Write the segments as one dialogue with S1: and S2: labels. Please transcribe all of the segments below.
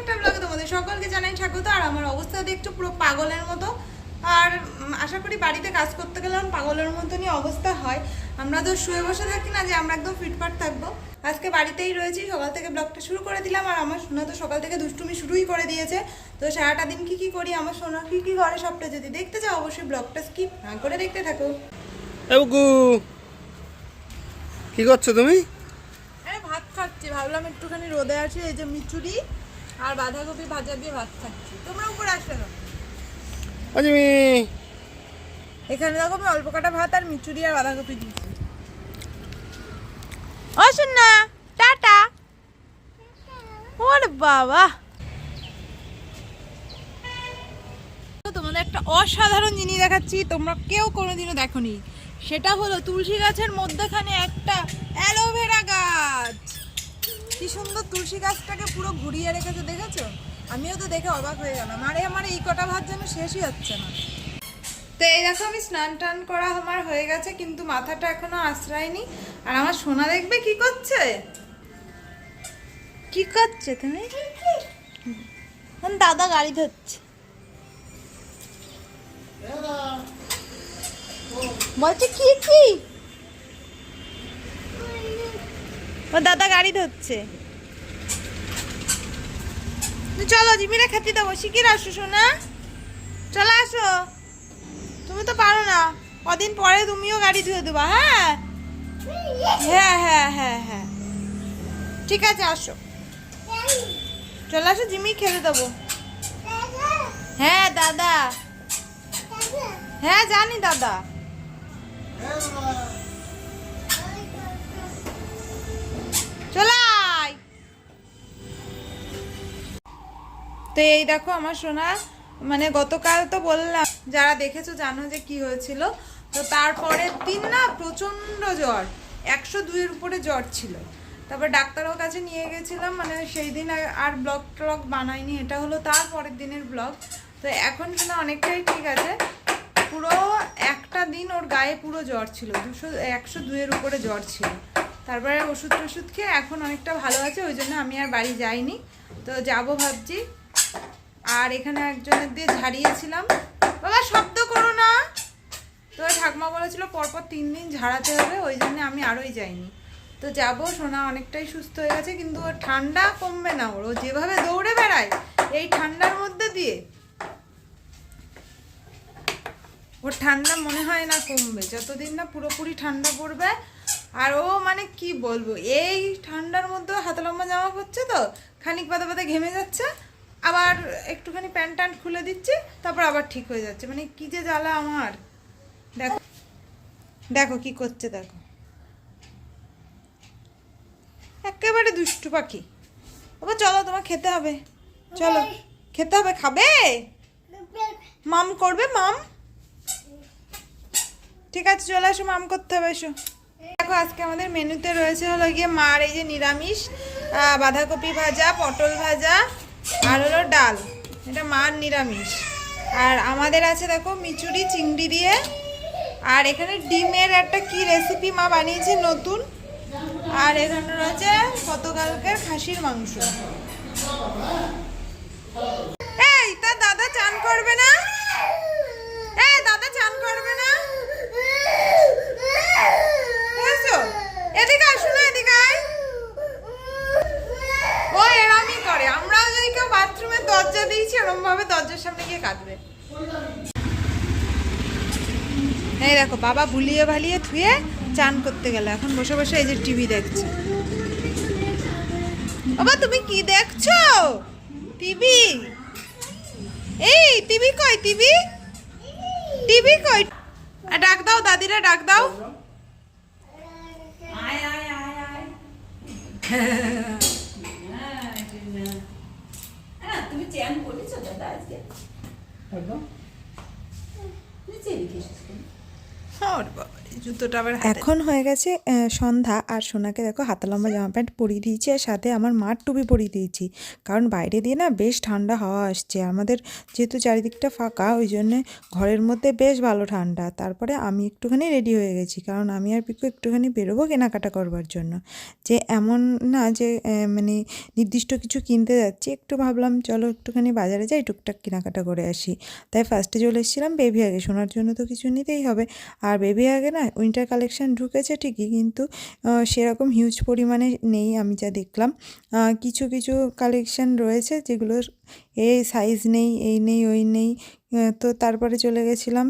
S1: একটা ব্লগে তোমাদের সকলকে জানাই স্বাগত আর আমার অবস্থা দেখছ পুরো পাগলের মতো। আর আশা করি বাড়িতে কাজ করতে গেলাম পাগলের মতনই অবস্থা হয়। আমরা তো শুয়ে বসে থাকি না যে আমরা একদম ফিটফাট থাকব। আজকে বাড়িতেই রয়েছি সকাল থেকে ব্লগটা শুরু করে দিলাম আর আমার সোনা তো সকাল থেকে দুষ্টুমি শুরুই করে দিয়েছে। তো সারাটা দিন কি কি করি আমার সোনা কি কি করে সবটা যদি দেখতে চাও অবশ্যই ব্লগটা স্কিপ না করে দেখতে থাকো।
S2: কি করছ তুমি?
S1: ভাত খাচ্ছি ভাবলাম একটুখানি রোদে আসি এই যে মিচুরি। আর বাঁধাকপি ভাজা দিয়ে ভাত খাচ্ছি। তোমরা উপরে আসবে না।
S2: অজিমি
S1: এখানে দেখো আমি অল্প কাটা ভাত আর মিচুরি আর বাঁধাকপি দিয়েছি। ও না। টাটা। ওরে বাবা। তো তোমাদের একটা অসাধারণ জিনিস দেখাচ্ছি তোমরা কেউ কোনোদিনও দেখোনি। সেটা হলো তুলসী গাছের মধ্যখানে একটা অ্যালোভেরা গাছ। কি সুন্দর তুলসী গাছটাকে পুরো ঘুরিয়ে রেখেছে, দেখেছ? আমিও তো দেখে অবাক হয়ে গেলাম। আরে, আমার এই কটা ভাত যেন শেষই হচ্ছে না। তো এই দেখো, আমি স্নান টান করা আমার হয়ে গেছে, কিন্তু মাথাটা এখনও আশ্রয়নি। আর আমার সোনা দেখবে কি করছে? কি করছে তুমি? দাদা গাড়ি ধরছে। বলছে, কি কি? ও দাদা গাড়ি ধরছে। চলো জিমিরা খেতে দেবো শিখির আসো সোনা। চলে আসো। তুমি তো পারো না, কদিন পরে তুমিও গাড়ি ধুয়ে দেবা হ্যাঁ? হ্যাঁ হ্যাঁ হ্যাঁ হ্যাঁ। ঠিক আছে, আসো। চলে আসো, জিমি খেতে দেবো। হ্যাঁ দাদা। হ্যাঁ জানি দাদা। তো এই দেখো আমার সোনা মানে গতকাল তো বললাম, যারা দেখেছ জানো যে কি হয়েছিল? তো তারপরের দিন না প্রচণ্ড জ্বর, একশো দুইয়ের উপরে জ্বর ছিল। তারপর ডাক্তারের কাছে নিয়ে গেছিলাম মানে সেই দিন আর- আর ব্লগ ট্লগ বানাইনি, এটা হলো তার পরের দিনের ব্লগ। তো এখন কিনা অনেকটাই ঠিক আছে। পুরো একটা দিন ওর গায়ে পুরো জ্বর ছিল, দুশো, একশো দুইয়ের উপরে জ্বর ছিল। তারপরে ওষুধ টষুধ খেয়ে এখন অনেকটা ভালো আছে, ওই জন্য আমি আর বাড়ি যাইনি। তো যাব ভাবছি। আর এখানে একজনের দিয়ে ঝাড়িয়েছিলাম। বাবা, শব্দ করো না। তো ঠাকমা বলেছিল, পরপর তিন দিন ঝাড়াতে হবে, ওই জন্য আমি আরোই যাইনি। তো যাব, সোনা অনেকটাই সুস্থ হয়ে গেছে, কিন্তু ওর ঠান্ডা কমবে না ওর। ও যেভাবে দৌড়ে বেড়ায়, এই ঠান্ডার মধ্যে দিয়ে ওর ঠান্ডা মনে হয় না কমবে। যতদিন না পুরোপুরি ঠান্ডা পড়বে, আর ও মানে কি বলব, এই ঠান্ডার মধ্যে হাতে লম্বা জামা পরছে তো, খানিক পাতা পাতা ঘেমে যাচ্ছে। আবার একটুখানি প্যান্ট ট্যান্ট খুলে দিচ্ছি তারপর আবার ঠিক হয়ে যাচ্ছে। মানে কি যে জ্বালা আমার। দেখো। দেখো কি করছে দেখো। একেবারে দুষ্টু পাখি। বাবা চলো তোমার খেতে হবে। চলো। খেতে হবে খাবে? মাম করবে মাম? ঠিক আছে চলে আসো মাম করতে হবে এসো। দেখো আজকে আমাদের মেনুতে রয়েছে হলো গিয়ে মার এই যে নিরামিষ বাঁধাকপি ভাজা পটল ভাজা আর হলো ডাল, এটা মার নিরামিষ। আর আমাদের আছে দেখো মিচুরি, চিংড়ি দিয়ে। আর এখানে ডিমের একটা কি রেসিপি মা বানিয়েছে নতুন? আর এখানে রয়েছে গতকালকের খাসির মাংস এই তা দাদা চান করবে না এই দাদা চান করবে না এসো এদিকে আসো না এদিকে আয় ও এরমই করে আমরাও যদি কেউ বাথরুমের দরজা দিয়েছি এরম ভাবে দরজার সামনে গিয়ে কাঁদবে এই দেখো বাবা ভুলিয়ে ভালিয়ে থুয়ে চান করতে গেল। এখন বসে বসে এই যে টিভি দেখছে। বাবা তুমি কি দেখছ? টিভি এই টিভি কই টিভি টিভি কই? আ, ডাক দাও দাদিরা ডাক দাও।
S3: তুমি চ্যান করেছ দাদা আজকে? তুমি চেয়ে রেখে এসেছ কেন?
S1: ওর বাবা রে, জুতোটা
S4: এখন হয়ে গেছে সন্ধ্যা। আর সোনাকে দেখো হাতা লম্বা জামা প্যান্ট পরিয়ে দিয়েছি আর সাথে আমার মার টুপি পরিয়ে দিয়েছি। কারণ বাইরে দিয়ে না বেশ ঠান্ডা হাওয়া আসছে। আমাদের যেহেতু চারিদিকটা ফাঁকা, ওই জন্যে ঘরের মধ্যে বেশ ভালো ঠান্ডা। তারপরে আমি একটুখানি রেডি হয়ে গেছি। কারণ আমি আর পিকু একটুখানি বেরোবো কেনাকাটা করবার জন্য। যে এমন না যে মানে নির্দিষ্ট কিছু কিনতে যাচ্ছি, একটু ভাবলাম চলো একটুখানি বাজারে যাই, টুকটাক কেনাকাটা করে আসি। তাই ফার্স্টে চলে এসেছিলাম বেবি আগে। শোনার জন্য তো কিছু নিতেই হবে। আর বেবি আগে না উইন্টার কালেকশান ঢুকেছে ঠিকই কিন্তু সেরকম হিউজ পরিমাণে নেই আমি যা দেখলাম। কিছু কিছু কালেকশান রয়েছে যেগুলোর, এই সাইজ নেই, এই নেই, ওই নেই তো তারপরে চলে গেছিলাম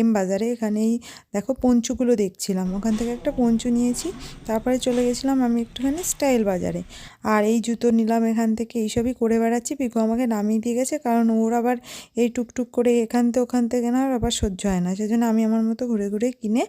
S4: এম বাজারে। এখানেই দেখো পঞ্চুগুলো দেখছিলাম। ওখান থেকে একটা পঞ্চু নিয়েছি। তারপরে চলে গেছিলাম আমি একটুখানি স্টাইল বাজারে। আর এই জুতো নিলাম এখান থেকে, এইসবই করে বেড়াচ্ছি। পিকু আমাকে নামিয়ে দিয়ে গেছে, কারণ ওর আবার এই টুকটুক করে এখান থেকে ওখান থেকে না আবার সহ্য হয় না। সেজন্য আমি আমার মতো ঘুরে ঘুরে কিনে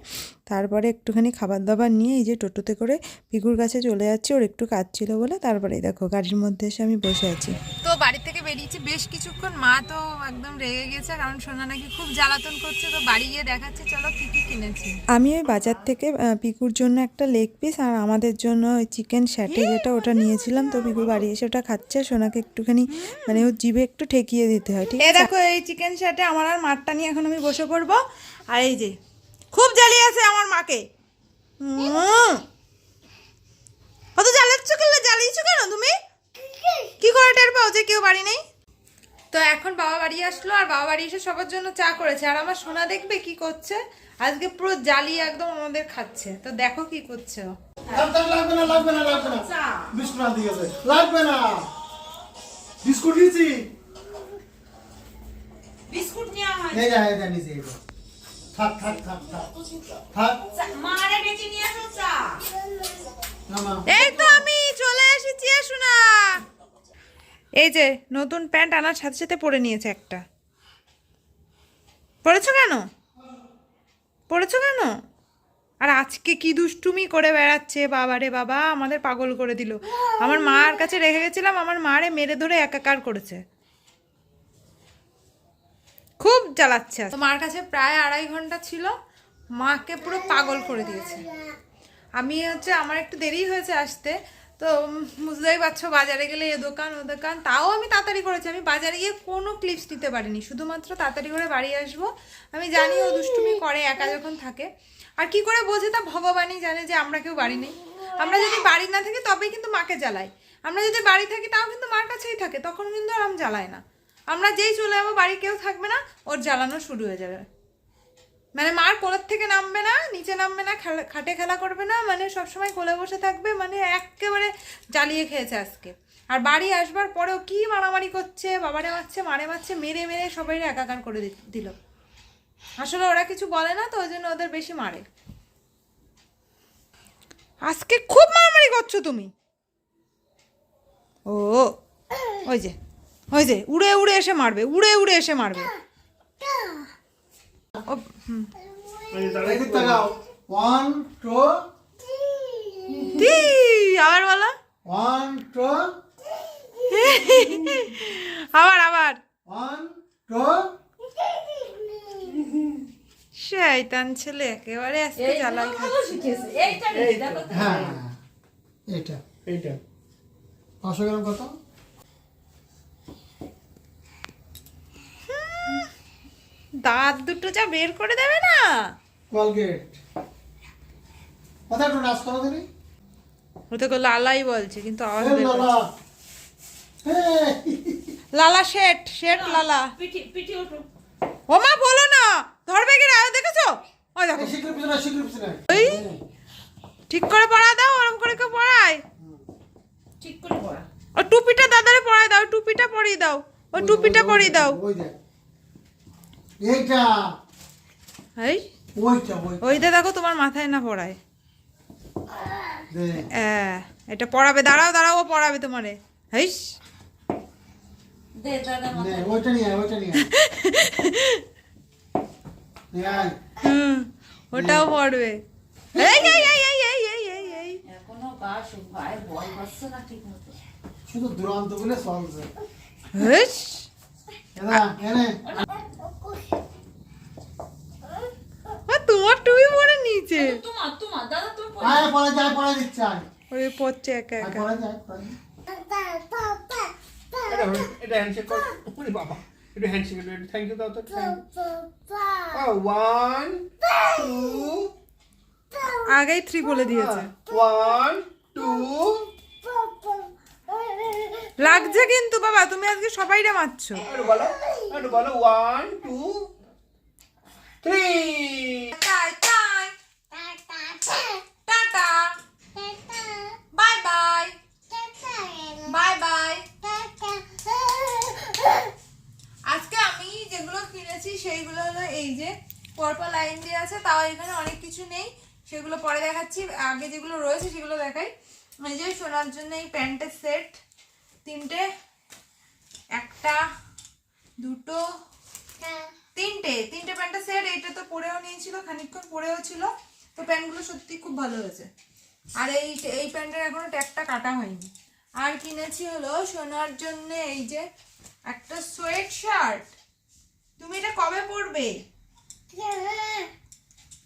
S4: তারপরে একটুখানি খাবার দাবার নিয়ে এই যে টোটোতে করে পিকুর কাছে চলে যাচ্ছি। ওর একটু কাজ ছিল বলে তারপরে দেখো গাড়ির মধ্যে এসে আমি বসে আছি।
S1: তো বাড়ি বেরিয়েছি। বেশ কিছুক্ষণ মা তো একদম রেগে গেছে কারণ সোনা নাকি খুব জ্বালাতন করছে তো বাড়ি গিয়ে দেখাচ্ছে চলো কি কি কিনেছি।
S4: আমি ওই বাজার থেকে পিকুর জন্য একটা লেগ পিস আর আমাদের জন্য ওই চিকেন স্যাটে যেটা ওটা নিয়েছিলাম তো পিকু বাড়ি এসে ওটা খাচ্ছে সোনাকে একটুখানি মানে ওর জিভে একটু ঠেকিয়ে দিতে হয় ঠিক আছে?
S1: দেখো এই চিকেন শাটে আমার আর মারটা নিয়ে এখন আমি বসে পড়ব। আর এই যে খুব জ্বালিয়ে আছে আমার মাকে। কত জ্বালাচ্ছ কেন? জ্বালিয়েছো কেন তুমি? কি করে টের পাও যে কেউ বাড়ি নেই? তো এখন বাবা বাড়ি আসলো আর বাবা বাড়ি এসে সবার জন্য চা করেছে। আর আমার সোনা দেখবে কি করছে? আজকে পুরো জ্বালিয়ে একদম আমাদের খাচ্ছে। তো দেখো কি করছে ও।
S2: লাগবে না লাগবে না লাগবে না বিস্কুট আনতে লাগবে না। বিস্কুট দিয়েছি
S3: বিস্কুট নেওয়া
S2: এই যা এই যা। থাক থাক থাক থাক। থাক।
S3: মারে ডেকে নিয়ে আসো চা।
S2: না না।
S1: এই তো আমি চলে এসেছি শোনা এই যে নতুন প্যান্ট আনার সাথে সাথে পরে নিয়েছে একটা। পরেছো কেন? পরেছো কেন? আর আজকে কি দুষ্টুমি করে বেড়াচ্ছে বাবা রে বাবা আমাদের পাগল করে দিল। আমার মার কাছে রেখে গেছিলাম আমার মারে মেরে ধরে একাকার করেছে। খুব জ্বালাচ্ছে তো মার কাছে প্রায় আড়াই ঘণ্টা ছিল। মাকে পুরো পাগল করে দিয়েছে। আমি হচ্ছে, আমার একটু দেরি হয়েছে আসতে। তো বুঝতেই পারছ, বাজারে গেলে এ দোকান, ও দোকান। তাও আমি তাড়াতাড়ি করেছি। আমি বাজারে গিয়ে কোনো ক্লিপস নিতে পারিনি। শুধুমাত্র তাড়াতাড়ি করে বাড়ি আসব। আমি জানি ও দুষ্টুমি করে, একা যখন থাকে। আর কি করে বোঝে তা ভগবানই জানে যে আমরা কেউ বাড়ি নেই। আমরা যদি বাড়ি না থাকি, তবেই কিন্তু মাকে জ্বালাই। আমরা যদি বাড়ি থাকি, তাও কিন্তু মার কাছেই থাকে। তখন কিন্তু আর আমি জ্বালাই না। আমরা যেই চলে যাব, বাড়ি কেউ থাকবে না, ওর জ্বালানো শুরু হয়ে যাবে। মানে মার কোলের থেকে নামবে না, নিচে নামবে না খাটে খেলা করবে না মানে সবসময় কোলে বসে থাকবে মানে একেবারে জ্বালিয়ে খেয়েছে আজকে। আর বাড়ি আসবার পরেও কি মারামারি করছে, বাবারে মারছে, মারে মারছে, মেরে মেরে সবাই একাকার করে দিল। আসলে ওরা কিছু বলে না তো, ওই জন্য ওদের বেশি মারে। আজকে খুব মারামারি করছ তুমি। ও, ওই যে। হয়েছে। উড়ে উড়ে এসে মারবে উড়ে উড়ে এসে মারবে। আবার বলা। আবার আবার। শয়তান ছেলে একেবারে আজকে জ্বালাই খাচ্ছে।
S2: এটা এটা পাঁচশো গ্রাম কত
S1: দাঁত দুটো যা বের করে দেবে না?
S2: কলগেট। কোথায় একটু নাচ করো দিনি
S1: ও তোকে লালাই বলছে কিন্তু আওয়াজ বের
S2: লালা।
S1: শেট শেট লালা।
S3: পিঠি পিঠি উঠো।
S1: ও মা বলো না। ধরবে কি না? দেখেছ? ওই দেখো।
S2: শিখরে পিছনে শিখরে পিছনে।
S1: ওই। ঠিক করে পড়া দাও ওরম করে কেউ পড়ায়?
S3: ঠিক করে পড়া।
S1: ও টুপিটা দাদারে পড়ায় দাও টুপিটা পরিয়ে দাও। ওই টুপিটা পরিয়ে দাও।
S2: ওই দেখ এইটা।
S1: এই?
S2: ওইটা ওই
S1: ওইটা দেখো তোমার মাথায় না পড়ায়।
S2: দে।
S1: হ্যাঁ এটা পড়াবে। দাঁড়াও দাঁড়াও পড়াবে তোমারে। হেইস
S3: দে দাদা
S2: নে
S3: মাথায়।
S2: ওইটা নিয়ে
S1: নিচে
S3: তোমার তোমার দাদা তুমি পরে
S2: আয় পরে যায় পরে দিচ্ছে আয়
S1: ওরে পড়ছে একা একা।
S2: পরে যায়
S5: এটা এটা হ্যান্ডশেক কর। ওরে বাবা একটু হ্যান্ডশেক একটু থ্যাংক ইউ দাও তো ওয়ান টু
S1: আগেই থ্রি বলে দিয়েছে।
S5: ওয়ান টু
S1: লাগছে কিন্তু বাবা তুমি আজকে সবাইরে মারছো।
S5: বলো বলো one two three
S1: tata. Bye bye bye bye আজকে আমি যেগুলো কিনেছি সেইগুলো হলো এই যে পরপর লাইন দিয়ে আছে, তাও এখানে অনেক কিছু নেই। সেগুলো পরে দেখাচ্ছি। আগে যেগুলো রয়েছে সেগুলো দেখাই। এই যে শোনার জন্য এই প্যান্টের সেট। তিনটে, একটা, দুটো, তিনটে। তিনটে প্যান্টের সেট। এইটা তো পরেও নিয়েছিল, খানিকক্ষণ পরেও ছিল। তো প্যান্টগুলো সত্যি খুব ভালো হয়েছে। আর এই এই প্যান্টের এখনও ট্যাগটা কাটা হয়নি। আর কিনেছি হলো সোনার জন্য এই যে একটা সোয়েট শার্ট তুমি এটা কবে পরবে?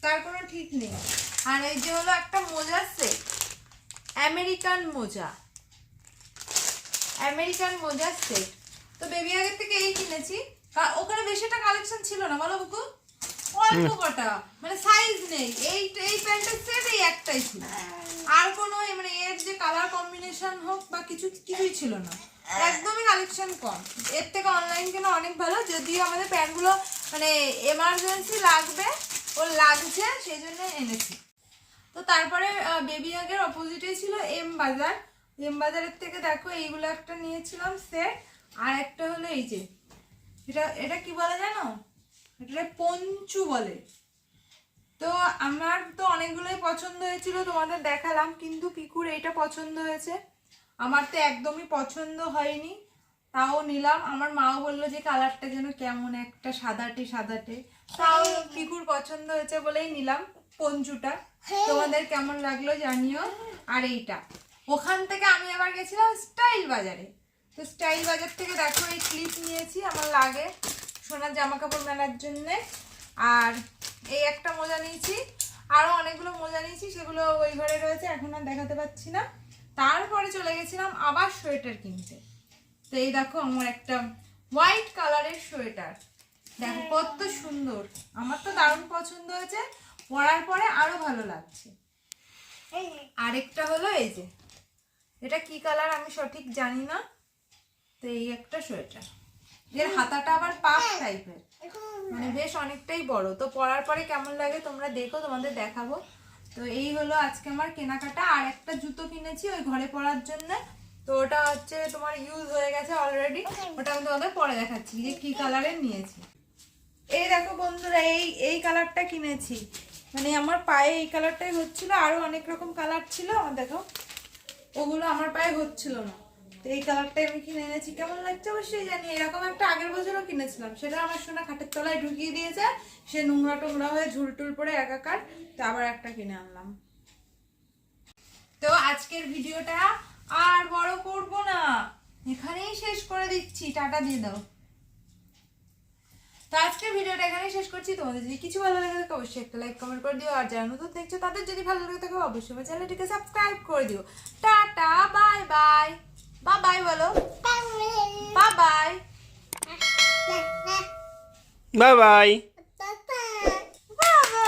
S1: তার কোনো ঠিক নেই। আর এই যে হলো একটা মোজা সেট। আমেরিকান মোজা। আমেরিকান মোজা সেট। তো বেবি আগের থেকে এই কিনেছি। ওখানে বেশি একটা কালেকশন ছিল না বলো বুকু? অল্প কটা। মানে সাইজ নেই। এই এই প্যান্টের সেট এই একটাই ছিল। আর কোনো মানে এর যে কালার কম্বিনেশন হোক বা কিছু কিছুই ছিল না। একদমই কালেকশন কম। এর থেকে অনলাইন কেনা অনেক ভালো। যদিও আমাদের প্যান্টগুলো মানে এমার্জেন্সি লাগবে, ও লাগছে সেই জন্য এনেছি। তো তারপরে বেবি আগের অপোজিটে ছিল এম বাজার এম বাজারের থেকে দেখো, এইগুলো একটা নিয়েছিলাম সেট আর একটা হলো এই যে, এটা এটা কি বলে জানো? এটা পঞ্চু বলে। তো আমার তো অনেকগুলোই পছন্দ হয়েছিল তোমাদের দেখালাম কিন্তু পিকুর এইটা পছন্দ হয়েছে। আমার তো একদমই পছন্দ হয়নি তাও নিলাম। আমার মাও বলল যে কালারটা যেন কেমন একটা সাদাটে সাদাটে। তাও পিকুর পছন্দ হয়েছে বলেই নিলাম পঞ্চুটা। তোমাদের কেমন লাগল জানিও। আর এইটা ওখান থেকে আমি আবার গেছিলাম স্টাইল বাজারে। তো স্টাইল বাজার থেকে দেখো এই ক্লিপ নিয়েছি আমার লাগে। সোনার জামা কাপড় মেলার জন্যে। আর এই একটা মোজা নিয়েছি। আরও অনেকগুলো মোজা নিয়েছি সেগুলো ওই ঘরে রয়েছে এখন আর দেখাতে পাচ্ছি না। তারপরে চলে গেছিলাম আবার সোয়েটার কিনতে। তো এই দেখো আমার একটা হোয়াইট কালারের সোয়েটার। দেখো কত সুন্দর। আমার তো দারুণ পছন্দ হয়েছে পরার পরে আরও ভালো লাগছে। আরেকটা হলো এই যে এটা কি কালার আমি সঠিক জানি না। তো এই একটা সোয়েটার। এর হাতাটা আবার পাফ টাইপের। মানে বেশ অনেকটাই বড়। তো পরার পরে কেমন লাগে তোমরা দেখো তোমাদের দেখাবো। তো এই হলো আজকে আমার কেনাকাটা। আর একটা জুতো কিনেছি ওই ঘরে পরার জন্য। তো ওটা হচ্ছে তোমার ইউজ হয়ে গেছে অলরেডি ওটা আমি তোমাদের পরে দেখাচ্ছি যে কি কালারের নিয়েছি। এই দেখো বন্ধুরা এই এই কালারটা কিনেছি। মানে আমার পায়ে এই কালারটাই হচ্ছিল। আরও অনেক রকম কালার ছিল। আমার দেখো ওগুলো আমার পায়ে হচ্ছিল না। তো এই কালারটাই আমি কিনে এনেছি। কেমন লাগছে অবশ্যই জানি এরকম একটা আগের বছরও কিনেছিলাম। সেটা আমার সোনা খাটের তলায় ঢুকিয়ে দিয়েছে। সে নোংরা টোংরা হয়ে ঝুলটুল পরে একাকার। তো আবার একটা কিনে আনলাম। তো আজকের ভিডিওটা আর বড় করব না। এখানেই শেষ করে দিচ্ছি। টাটা দিয়ে দাও। তো আজকের ভিডিওটা এখানেই শেষ করছি। তোমাদের যদি কিছু ভালো লাগে থাকে, অবশ্যই একটা লাইক কমেন্ট করে দিও। আর যারা নতুন দেখছ, তাদের যদি ভালো লাগে থাকে, অবশ্যই আমার চ্যানেলটিকে সাবস্ক্রাইব করে দিও। Tata bye bye bye bye বলো বাই বাই
S5: বাই বাই